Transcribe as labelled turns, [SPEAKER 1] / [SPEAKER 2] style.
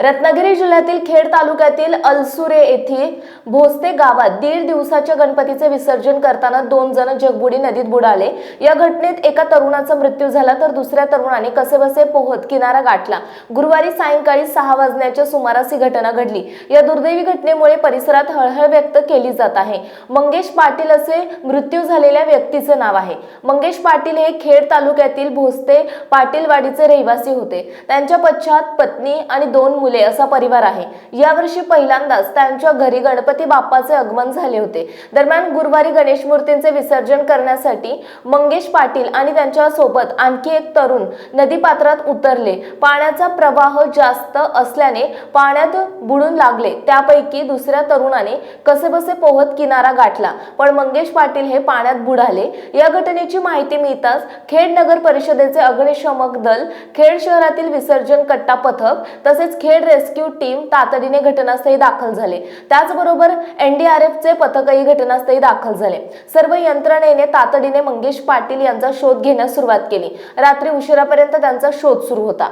[SPEAKER 1] रत्नागिरी जिल्ह्यातील खेड तालुक्यातील अलसुरे येथील भोसते गावात दीड दिवसाच्या गणपतीचे विसर्जन करताना दोन जण जगबुडी नदीत बुडाले. या घटनेत एका तरुणाचा मृत्यू झाला तर दुसऱ्या तरुणाने कसेबसे पोहत किनारा गाठला. गुरुवारी सायंकाळी सहा वाजण्याच्या सुमारास ही घटना घडली. या दुर्दैवी घटनेमुळे परिसरात हळहळ व्यक्त केली जात आहे. मंगेश पाटील असे मृत्यू झालेल्या व्यक्तीचे नाव आहे. मंगेश पाटील हे खेड तालुक्यातील भोसते पाटीलवाडीचे रहिवासी होते. त्यांच्या पश्चात पत्नी आणि दोन मुली असा परिवार आहे. यावर्षी पहिल्यांदाच त्यांच्या घरी गणपती बाप्पाचे आगमन झाले होते. दरम्यान गुरुवारी गणेश मूर्तींचे विसर्जन करण्यासाठी मंगेश पाटील आणि त्यांच्यासोबत आणखी एक तरुण नदीपात्रात उतरले. पाण्याचा प्रवाह जास्त असल्याने पाण्यात बुडून लागले. त्यापैकी दुसऱ्या तरुणाने कसेबसे पोहत किनारा गाठला. पण मंगेश पाटील हे पाण्यात बुडाले. या घटनेची माहिती मिळताच खेड नगर परिषदेचे अग्निशमक दल खेड शहरातील विसर्जन कट्टा पथक तसेच खेड रेस्क्यू टीम तातडीने घटनास्थळी दाखल झाले. त्याचबरोबर एनडीआरएफचे पथकही घटनास्थळी दाखल झाले. सर्व यंत्रणेने तातडीने मंगेश पाटील यांचा शोध घेण्यास सुरुवात केली. रात्री उशिरापर्यंत त्यांचा शोध सुरू होता.